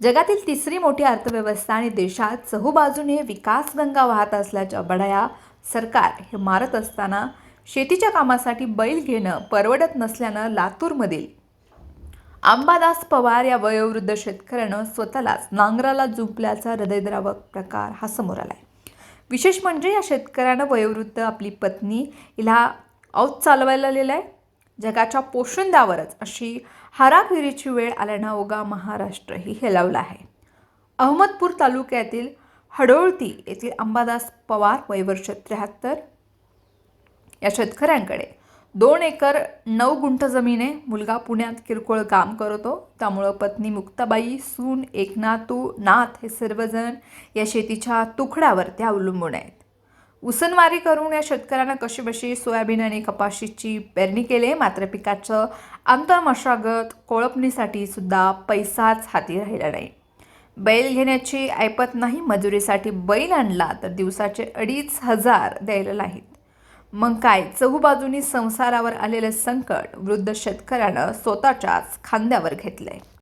जगातील तिसरी मोठी अर्थव्यवस्था आणि देशात चहूबाजूने विकास गंगा वाहत असल्याच्या बढाया सरकार हे मारत असताना शेतीच्या कामासाठी बैल घेणं परवडत नसल्यानं लातूरमधील अंबादास पवार या वयोवृद्ध शेतकऱ्यानं स्वतःलाच नांगराला जुंपल्याचा हृदयद्रावक प्रकार हा समोर आला आहे विशेष म्हणजे या शेतकऱ्यानं वयोवृद्ध आपली पत्नी हिला औत चालवायला लिहिलं आहे जगाच्या पोषंदावरच अशी हाराखिरीची वेळ आल्यानं ओगा महाराष्ट्रही हेलावला आहे. अहमदपूर तालुक्यातील हडोळती येथील अंबादास पवार वयवर्ष त्र्याहत्तर. या शेतकऱ्यांकडे दोन एकर नऊ गुंठ जमीन आहे मुलगा पुण्यात किरकोळ काम करतो त्यामुळं पत्नी मुक्ताबाई सून एकनाथू नाथ हे सर्वजण या शेतीच्या तुकड्यावरती अवलंबून आहेत. उसनवारी करून या शेतकऱ्यांना कशीबशी सोयाबीन आणि कपाशीची पेरणी केली? मात्र पिकाचं आंतरमशागत कोळपणीसाठी सुद्धा पैसाच हाती राहिला नाही. बैल घेण्याची ऐपत नाही मजुरीसाठी बैल आणला तर दिवसाचे अडीच हजार द्यायला नाहीत. मग काय? चहूबाजूनी संसारावर आलेलं संकट वृद्ध शेतकऱ्यानं स्वतःच्याच खांद्यावर घेतलंय.